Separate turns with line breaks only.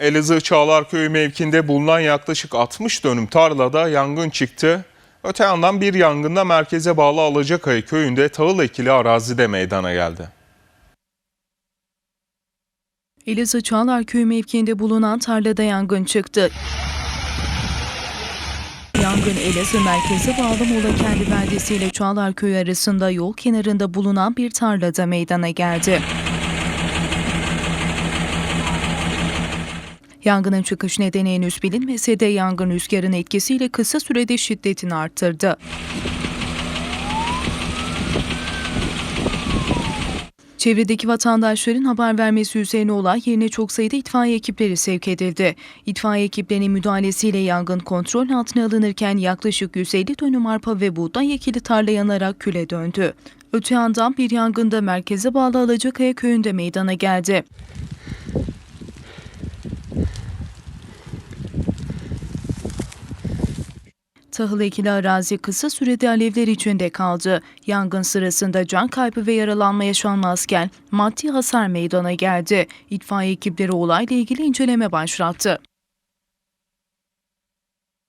Elazığ Çağlarköy mevkinde bulunan yaklaşık 60 dönüm tarlada yangın çıktı. Öte yandan bir yangında merkeze bağlı Alacakaya köyünde tahıl ekili arazide meydana geldi.
Elazığ Çağlarköy mevkiinde bulunan tarlada yangın çıktı. Yangın Elazığ merkeze bağlı Muğla kendi beldesi ile Çağlarköy arasında yol kenarında bulunan bir tarlada meydana geldi. Yangının çıkış nedeni henüz bilinmese de yangın rüzgarın etkisiyle kısa sürede şiddetini arttırdı. Çevredeki vatandaşların haber vermesi üzerine olay yerine çok sayıda itfaiye ekipleri sevk edildi. İtfaiye ekiplerinin müdahalesiyle yangın kontrol altına alınırken yaklaşık 150 dönüm arpa ve buğday ekili tarla yanarak küle döndü. Öte yandan bir yangında merkeze bağlı Alacakaya köyünde meydana geldi. Tahıl ekili arazi kısa sürede alevler içinde kaldı. Yangın sırasında can kaybı ve yaralanma yaşanmazken maddi hasar meydana geldi. İtfaiye ekipleri olayla ilgili inceleme başlattı.